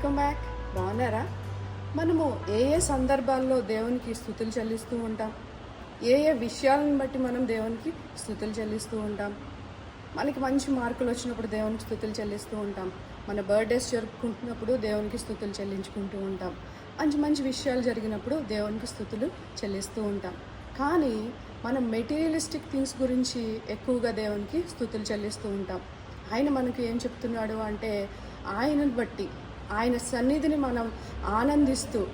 Welcome back. బాగున్నారా? మనము ఏ ఏ సందర్భాల్లో దేవునికి స్థుతులు చెల్లిస్తూ ఉంటాం? ఏ ఏ విషయాలను బట్టి మనం దేవునికి స్థుతులు చెల్లిస్తూ ఉంటాం? మనకి మంచి మార్కులు వచ్చినప్పుడు దేవునికి స్థుతులు చెల్లిస్తూ ఉంటాం. మన బర్త్డేస్ జరుపుకుంటున్నప్పుడు దేవునికి స్థుతులు చెల్లించుకుంటూ ఉంటాం. మంచి మంచి విషయాలు జరిగినప్పుడు దేవునికి స్థుతులు చెల్లిస్తూ ఉంటాం. కానీ మనం మెటీరియలిస్టిక్ థింగ్స్ గురించి ఎక్కువగా దేవునికి స్థుతులు చెల్లిస్తూ ఉంటాం. ఆయన మనకు ఏం చెప్తున్నాడు అంటే ఆయనను బట్టి ఆయన సన్నిధిని మనం ఆనందిస్తూ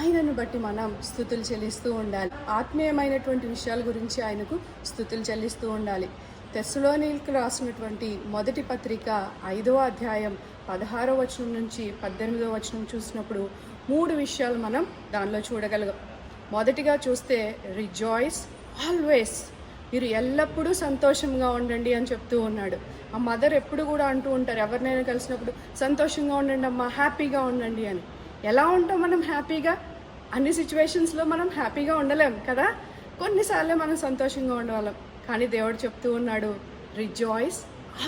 ఆయనను బట్టి మనం స్థుతులు చెల్లిస్తూ ఉండాలి. ఆత్మీయమైనటువంటి విషయాల గురించి ఆయనకు స్థుతులు చెల్లిస్తూ ఉండాలి. తెస్సులోనికి రాసినటువంటి మొదటి పత్రిక ఐదవ అధ్యాయం పదహారో వచనం నుంచి పద్దెనిమిదో వచనం చూసినప్పుడు మూడు విషయాలు మనం దానిలో చూడగలం మొదటిగా చూస్తే రిజాయిస్ ఆల్వేస్. మీరు ఎల్లప్పుడూ సంతోషంగా ఉండండి అని చెప్తూ ఉన్నాడు. ఆ మదర్ ఎప్పుడు కూడా అంటూ ఉంటారు ఎవరినైనా కలిసినప్పుడు సంతోషంగా ఉండండి అమ్మా హ్యాపీగా ఉండండి అని. ఎలా ఉంటాం మనం హ్యాపీగా? అన్ని సిచ్యువేషన్స్లో మనం హ్యాపీగా ఉండలేం కదా? కొన్నిసార్లు మనం సంతోషంగా ఉండవాళ్ళం. కానీ దేవుడు చెప్తూ ఉన్నాడు రిజాయిస్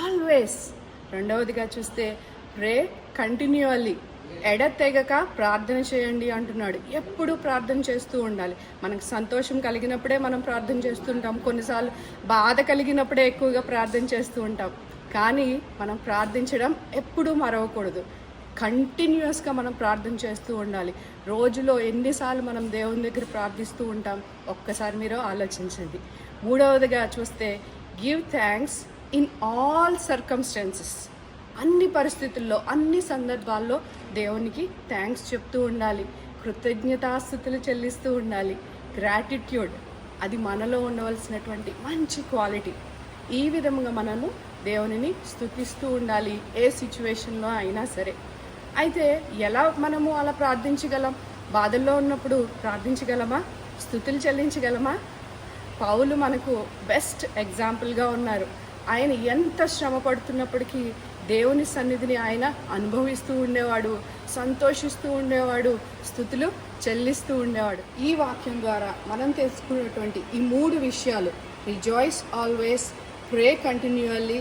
ఆల్వేస్. రెండవదిగా చూస్తే ప్రే కంటిన్యూઅల్లీ ఎడతెగక ప్రార్థన చేయండి అంటున్నాడు. ఎప్పుడు ప్రార్థన చేస్తూ ఉండాలి. మనకు సంతోషం కలిగినప్పుడే మనం ప్రార్థన చేస్తుంటాం కొన్నిసార్లు బాధ కలిగినప్పుడే ఎక్కువగా ప్రార్థన చేస్తూ ఉంటాం. కానీ మనం ప్రార్థించడం ఎప్పుడూ మరవకూడదు. కంటిన్యూస్గా మనం ప్రార్థన చేస్తూ ఉండాలి. రోజులో ఎన్నిసార్లు మనం దేవుని దగ్గర ప్రార్థిస్తూ ఉంటాం. ఒక్కసారి మీరు ఆలోచించండి. మూడవదిగా చూస్తే give thanks in all circumstances. అన్ని పరిస్థితుల్లో అన్ని సందర్భాల్లో దేవునికి థ్యాంక్స్ చెప్తూ ఉండాలి. కృతజ్ఞతాస్థుతులు చెల్లిస్తూ ఉండాలి. గ్రాటిట్యూడ్ అది మనలో ఉండవలసినటువంటి మంచి క్వాలిటీ. ఈ విధంగా మనము దేవునిని స్థుతిస్తూ ఉండాలి ఏ సిచ్యువేషన్లో అయినా సరే. అయితే ఎలా మనము అలా ప్రార్థించగలం? బాధల్లో ఉన్నప్పుడు ప్రార్థించగలమా? స్థుతులు చెల్లించగలమా? పౌలు మనకు బెస్ట్ ఎగ్జాంపుల్గా ఉన్నారు. ఆయన ఎంత శ్రమ పడుతున్నప్పటికీ దేవుని సన్నిధిని ఆయన అనుభవిస్తూ ఉండేవాడు సంతోషిస్తూ ఉండేవాడు స్థుతులు చెల్లిస్తూ ఉండేవాడు. ఈ వాక్యం ద్వారా మనం తెలుసుకున్నటువంటి ఈ మూడు విషయాలు rejoice always pray continually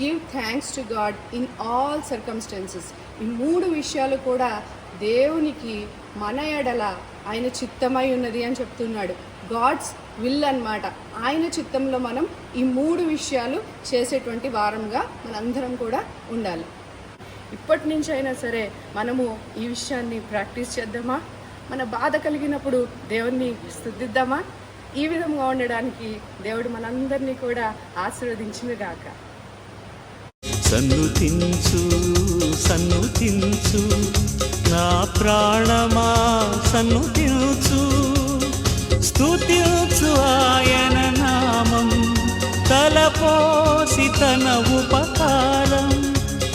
give thanks to God in all circumstances ఈ మూడు విషయాలు కూడా దేవునికి మన ఎడల ఆయన చిత్తమై ఉన్నది అని చెప్తున్నాడు. గాడ్స్ విల్ అన్నమాట. ఆయన చిత్తంలో మనం ఈ మూడు విషయాలు చేసేటువంటి వారంగా మనందరం కూడా ఉండాలి. ఇప్పటి నుంచి అయినా సరే మనము ఈ విషయాన్ని ప్రాక్టీస్ చేద్దామా? మన బాధ కలిగినప్పుడు దేవుణ్ణి స్థుతిద్దామా? ఈ విధంగా ఉండడానికి దేవుడు మనందరినీ కూడా ఆశీర్వదించిన గాక. సన్ను తించు నా ప్రాణమా సన్నుతించు స్తుతించు ఆయన నామం తలపోసి తన ఉపక